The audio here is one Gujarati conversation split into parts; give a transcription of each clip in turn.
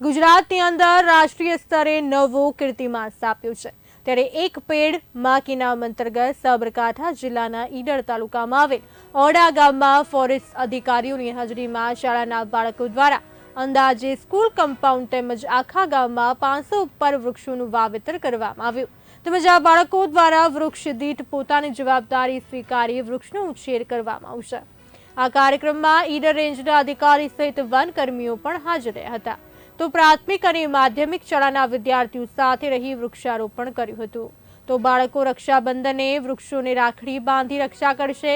ગુજરાતની અંદર રાષ્ટ્રીય સ્તરે નવો કીર્તિમાન સ્થાપ્યો છે. ત્યારે એક પેડમાં કી નામ અંતર્ગત સાબરકાંઠા જિલ્લાના ઈડર તાલુકામાં આવેલ ઓડા ગામમાં ફોરેસ્ટ અધિકારીઓની હાજરીમાં શાળાના બાળકો દ્વારા અંદાજે સ્કૂલ કમ્પાઉન્ડ તેમજ આખા ગામમાં પાંચસો ઉપર વૃક્ષોનું વાવેતર કરવામાં આવ્યું. તેમજ આ બાળકો દ્વારા વૃક્ષ દીઠ પોતાની જવાબદારી સ્વીકારી વૃક્ષનો ઉછેર કરવામાં આવશે. આ કાર્યક્રમમાં ઈડર રેન્જના અધિકારી સહિત વનકર્મીઓ પણ હાજર રહ્યા હતા. તો પ્રાથમિક અને માધ્યમિક શાળાના વિદ્યાર્થીઓ સાથે રહી વૃક્ષારોપણ કર્યું હતું. તો બાળકો રક્ષાબંધને વૃક્ષોને રાખડી બાંધી રક્ષા કરશે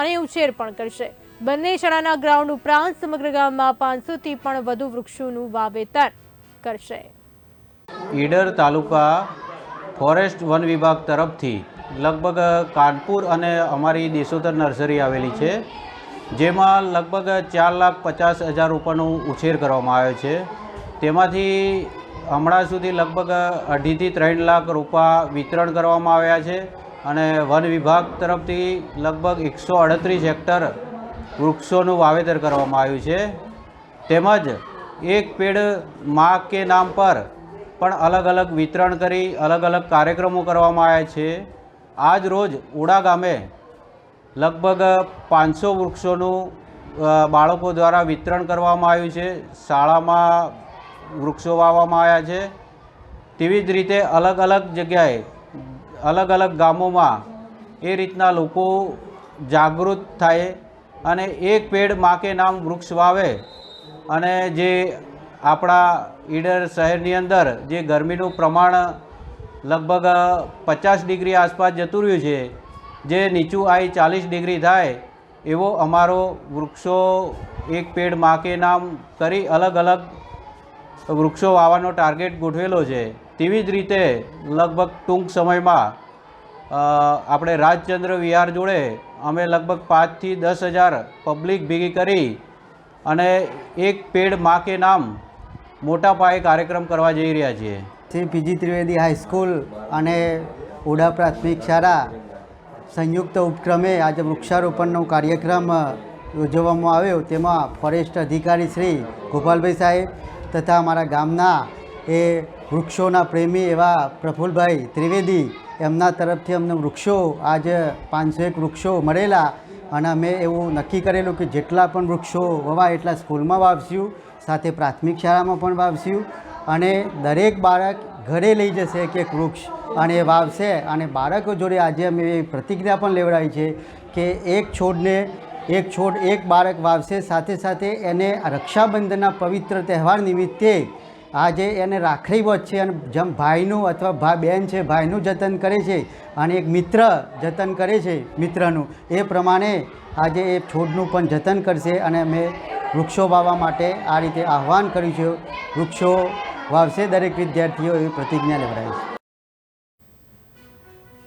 અને ઉછેર પણ કરશે. બંને શાળાના ગ્રાઉન્ડ ઉપરાંત સમગ્ર ગામમાં પાંચસોથી પણ વધુ વૃક્ષોનું વાવેતર કરશે. ઈડર તાલુકા ફોરેસ્ટ વન વિભાગ તરફથી લગભગ કાનપુર અને અમારી દેશોતર નર્સરી આવેલી છે, જેમાં લગભગ ચાર લાખ પચાસ હજાર રૂપિયાનો ઉછેર કરવામાં આવ્યો છે. તેમાંથી હમણાં સુધી લગભગ અઢીથી ત્રણ લાખ રૂપિયા વિતરણ કરવામાં આવ્યા છે અને વન વિભાગ તરફથી લગભગ એકસો અડત્રીસ હેક્ટર વૃક્ષોનું વાવેતર કરવામાં આવ્યું છે. તેમજ એક પેડ મા કે નામ પર પણ અલગ અલગ વિતરણ કરી અલગ અલગ કાર્યક્રમો કરવામાં આવ્યા છે. આજ રોજ ઉડા ગામે લગભગ પાંચસો વૃક્ષોનું બાળકો દ્વારા વિતરણ કરવામાં આવ્યું છે. શાળામાં વૃક્ષો વાવવામાં આવ્યા છે. તેવી જ રીતે અલગ અલગ જગ્યાએ, અલગ અલગ ગામોમાં એ રીતના લોકો જાગૃત થાય અને એક પેડમાં નામ વૃક્ષ વાવે અને જે આપણા ઈડર શહેરની અંદર જે ગરમીનું પ્રમાણ લગભગ પચાસ ડિગ્રી આસપાસ જતું રહ્યું છે, જે નીચું આવી ચાલીસ ડિગ્રી થાય, એવો અમારો વૃક્ષો એક પેડમાં નામ કરી અલગ અલગ વૃક્ષો વાવવાનો ટાર્ગેટ ગોઠવેલો છે. તેવી જ રીતે લગભગ ટૂંક સમયમાં આપણે રાજચંદ્ર વિહાર જોડે અમે લગભગ પાંચથી દસ હજાર પબ્લિક ભેગી કરી અને એક પેડ મા કે નામ મોટા પાયે કાર્યક્રમ કરવા જઈ રહ્યા છીએ. શ્રી પીજી ત્રિવેદી હાઈસ્કૂલ અને ઉડા પ્રાથમિક શાળા સંયુક્ત ઉપક્રમે આજે વૃક્ષારોપણનો કાર્યક્રમ યોજવામાં આવ્યો. તેમાં ફોરેસ્ટ અધિકારી શ્રી ગોપાલભાઈ સાહેબ તથા અમારા ગામના એ વૃક્ષોના પ્રેમી એવા પ્રફુલભાઈ ત્રિવેદી, એમના તરફથી અમને વૃક્ષો, આજે પાંચસો એક વૃક્ષો મળેલા અને અમે એવું નક્કી કરેલું કે જેટલા પણ વૃક્ષો વવાય એટલા સ્કૂલમાં વાવશું, સાથે પ્રાથમિક શાળામાં પણ વાવશું અને દરેક બાળક ઘરે લઈ જશે કે એક વૃક્ષ અને એ વાવશે અને બાળકો જોડે આજે અમે પ્રતિજ્ઞા પણ લેવડાવી છે કે એક છોડને એક છોડ એક બાળક વાવશે. સાથે સાથે એને રક્ષાબંધનના પવિત્ર તહેવાર નિમિત્તે આજે એને રાખડી વધશે અને જેમ ભાઈનું અથવા ભા, બેન છે, ભાઈનું જતન કરે છે અને એક મિત્ર જતન કરે છે મિત્રનું, એ પ્રમાણે આજે એ છોડનું પણ જતન કરશે અને અમે વૃક્ષો વાવવા માટે આ રીતે આહ્વાન કર્યું છે. વૃક્ષો વાવશે દરેક વિદ્યાર્થીઓ એવી પ્રતિજ્ઞા લેવડાવી છે.